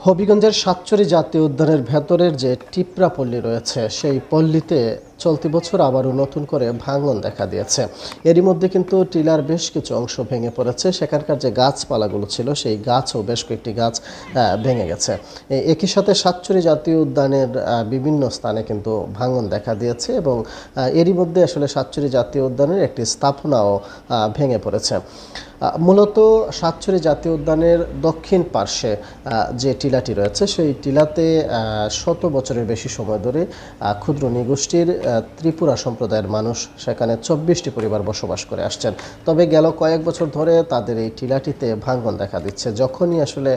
হবিগঞ্জের সাতচুরি জাতীয় উদ্যানের ভেতরের যে টিপরা পল্লী রয়েছে সেই পল্লীতে চলতি বছর আবারও নতুন করে ভাঙন দেখা দিয়েছে। এরই মধ্যে কিন্তু টিলার বেশ কিছু অংশ ভেঙে পড়েছে। সেখানকার যে গাছপালাগুলো ছিল, সেই গাছও বেশ কয়েকটি গাছ ভেঙে গেছে। একই সাথে সাতচুরি জাতীয় উদ্যানের বিভিন্ন স্থানে কিন্তু ভাঙন দেখা দিয়েছে এবং এরই মধ্যে আসলে সাতচুরি জাতীয় উদ্যানের একটি স্থাপনাও ভেঙে পড়েছে। মূলত সাতছড়ি জাতীয় উদ্যানের দক্ষিণ পার্শ্বে যে টিলাটি রয়েছে, সেই টিলাতে শত বছরের বেশি সময় ধরে ক্ষুদ্র নিগোষ্ঠীর ত্রিপুরা সম্প্রদায়ের মানুষ সেখানে চব্বিশটি পরিবার বসবাস করে আসছেন। তবে গেল কয়েক বছর ধরে তাদের এই টিলাটিতে ভাঙ্গন দেখা দিচ্ছে। যখনই আসলে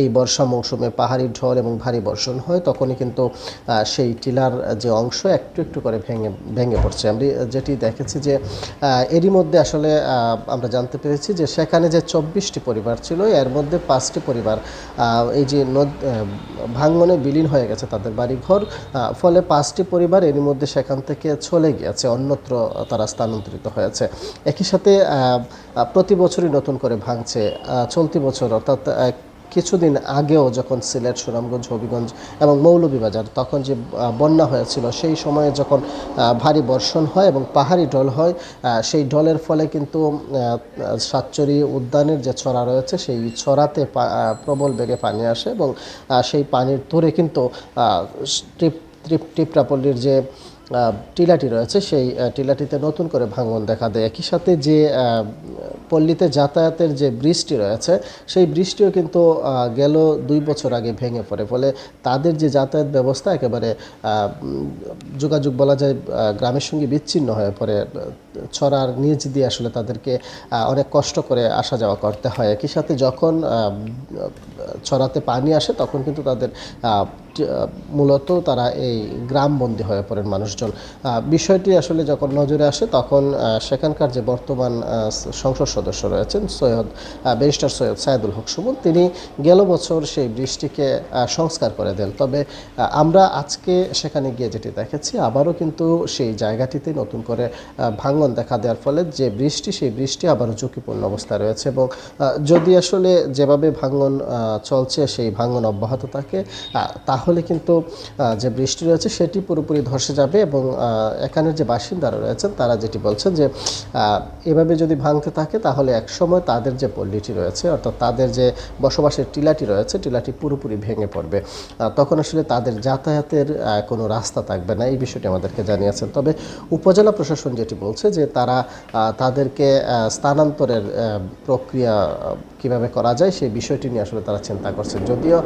এই বর্ষা মৌসুমে পাহাড়ি ঢল এবং ভারী বর্ষণ হয়, তখনই কিন্তু সেই টিলার যে অংশ একটু একটু করে ভেঙে ভেঙে পড়ছে। আমি যেটি দেখেছি যে এরই মধ্যে আসলে আমরা জানতে পেরেছি যে সেখানে যে চব্বিশটি পরিবার ছিল, এর মধ্যে পাঁচটি পরিবার এই যে ভাঙ্গনে বিলীন হয়ে গেছে তাদের বাড়িঘর। ফলে পাঁচটি পরিবার এরই মধ্যে সেখান থেকে চলে গিয়েছে, অন্যত্র তারা স্থানান্তরিত হয়েছে। একই সাথে প্রতি বছরই নতুন করে ভাঙছে চলতি বছর, অর্থাৎ কিছুদিন আগেও যখন সিলেট, সুনামগঞ্জ, হবিগঞ্জ এবং মৌলভীবাজার তখন যে বন্যা হয়েছিল, সেই সময়ে যখন ভারী বর্ষণ হয় এবং পাহাড়ি ঢল হয় সেই ঢলের ফলে কিন্তু সাতচুরি উদ্যানের যে ছড়া রয়েছে, সেই ছড়াতে প্রবল বেগে পানি আসে এবং সেই পানির তোরে কিন্তু টিপ টিপ, টিপরাপল্লির যে টিলাটি রয়েছে, সেই টিলাটিতে নতুন করে ভাঙন দেখা দেয়। একই সাথে যে পল্লীতে যাতায়াতের যে বৃষ্টি রয়েছে, সেই বৃষ্টিও কিন্তু গেল দুই বছর আগে ভেঙে পড়ে। ফলে তাদের যে যাতায়াত ব্যবস্থা একেবারে যোগাযোগ বলা যায় গ্রামের সঙ্গে বিচ্ছিন্ন হয়ে পড়ে ছড়ার নিচ দিয়ে আসলে তাদেরকে অনেক কষ্ট করে আসা যাওয়া করতে হয়। একই সাথে যখন ছড়াতে পানি আসে তখন কিন্তু তাদের মূলত তারা এই গ্রামবন্দী হয়ে পড়েন মানুষজন। বিষয়টি আসলে যখন নজরে আসে তখন সেখানকার যে বর্তমান সংসদ সদস্য রয়েছেন সৈয়দ ব্যারিস্টার সৈয়দ সাইদুল হক সুমন তিনি গেল বছর সেই বৃষ্টিকে সংস্কার করে দেন। তবে আমরা আজকে সেখানে গিয়ে যেটি দেখেছি আবারও কিন্তু সেই জায়গাটিতে নতুন করে আহ, ভাঙন দেখা দেওয়ার ফলে যে বৃষ্টি, সেই বৃষ্টি আবারও ঝুঁকিপূর্ণ অবস্থায় রয়েছে এবং যদি আসলে যেভাবে ভাঙন চলছে, সেই ভাঙন অব্যাহত থাকে তাহলে কিন্তু যে বৃষ্টি রয়েছে সেটি পুরোপুরি ধসে যাবে এবং এখানের যে বাসিন্দারা রয়েছেন, তারা যেটি বলছেন যে এভাবে যদি ভাঙতে থাকে তাহলে একসময় তাদের যে পল্লীটি রয়েছে, অর্থাৎ তাদের যে বসবাসের টিলাটি রয়েছে, টিলাটি পুরোপুরি ভেঙে পড়বে। তখন আসলে তাদের যাতায়াতের কোনো রাস্তা থাকবে না, এই বিষয়টি আমাদেরকে জানিয়েছেন। তবে উপজেলা প্রশাসন যেটি বলছে যে তারা তাদেরকে স্থানান্তরের প্রক্রিয়া কীভাবে করা যায় সেই বিষয়টি নিয়ে আসলে তারা চিন্তা করছেন। যদিও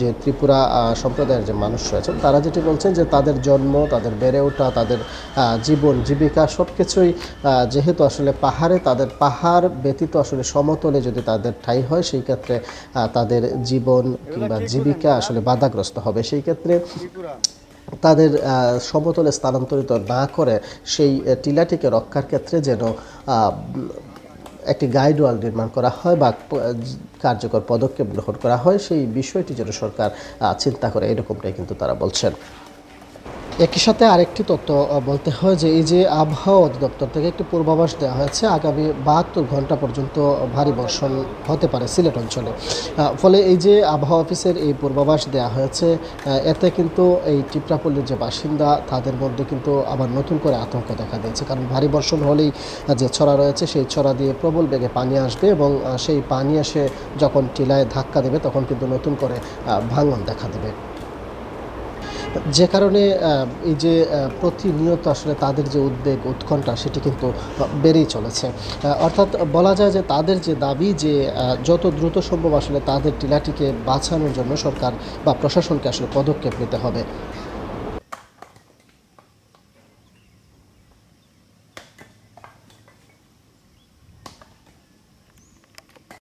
যে ত্রিপুরা সম্প্রদায়ের যে মানুষ রয়েছেন তারা যেটি বলছেন যে তাদের জন্ম তাদের বেড়ে ওঠা তাদের জীবন জীবিকা সব কিছুই যেহেতু আসলে পাহাড়ে তাদের পাহাড় ব্যতীত আসলে সমতলে যদি তাদের ঠাই হয় সেই ক্ষেত্রে তাদের জীবন কিংবা জীবিকা আসলে বাধাগ্রস্ত হবে। সেই ক্ষেত্রে তাদের সমতলে স্থানান্তরিত না করে সেই টিলাটিকে রক্ষার ক্ষেত্রে যেন একটি গাইড ওয়াল নির্মাণ করা হয় বা কার্যকর পদক্ষেপ গ্রহণ করা হয়, সেই বিষয়টি যেন সরকার চিন্তা করে, এরকমটাই কিন্তু তারা বলছেন। একই সাথে আরেকটি তথ্য বলতে হয় যে এই যে আবহাওয়া অধিদপ্তর থেকে একটি পূর্বাভাস দেওয়া হয়েছে, আগামী বাহাত্তর ঘণ্টা পর্যন্ত ভারী বর্ষণ হতে পারে সিলেট অঞ্চলে। ফলে এই যে আবহাওয়া অফিসের এই পূর্বাভাস দেওয়া হয়েছে এতে কিন্তু এই টিপরাপল্লীর যে বাসিন্দা, তাদের মধ্যে কিন্তু আবার নতুন করে আতঙ্ক দেখা দিয়েছে। কারণ ভারী বর্ষণ হলেই যে ছড়া রয়েছে, সেই ছড়া দিয়ে প্রবল বেগে পানি আসবে এবং সেই পানি এসে যখন টিলায় ধাক্কা দেবে, তখন কিন্তু নতুন করে ভাঙন দেখা দেবে। যে কারণে এই যে প্রতিনিয়ত আসলে তাদের যে উদ্বেগ, উৎকণ্ঠা, সেটি কিন্তু বেড়েই চলেছে। অর্থাৎ বলা যায় যে তাদের যে দাবি যে যত দ্রুত সম্ভব আসলে তাদের টিলাটিকে বাঁচানোর জন্য সরকার বা প্রশাসনকে আসলে পদক্ষেপ নিতে হবে।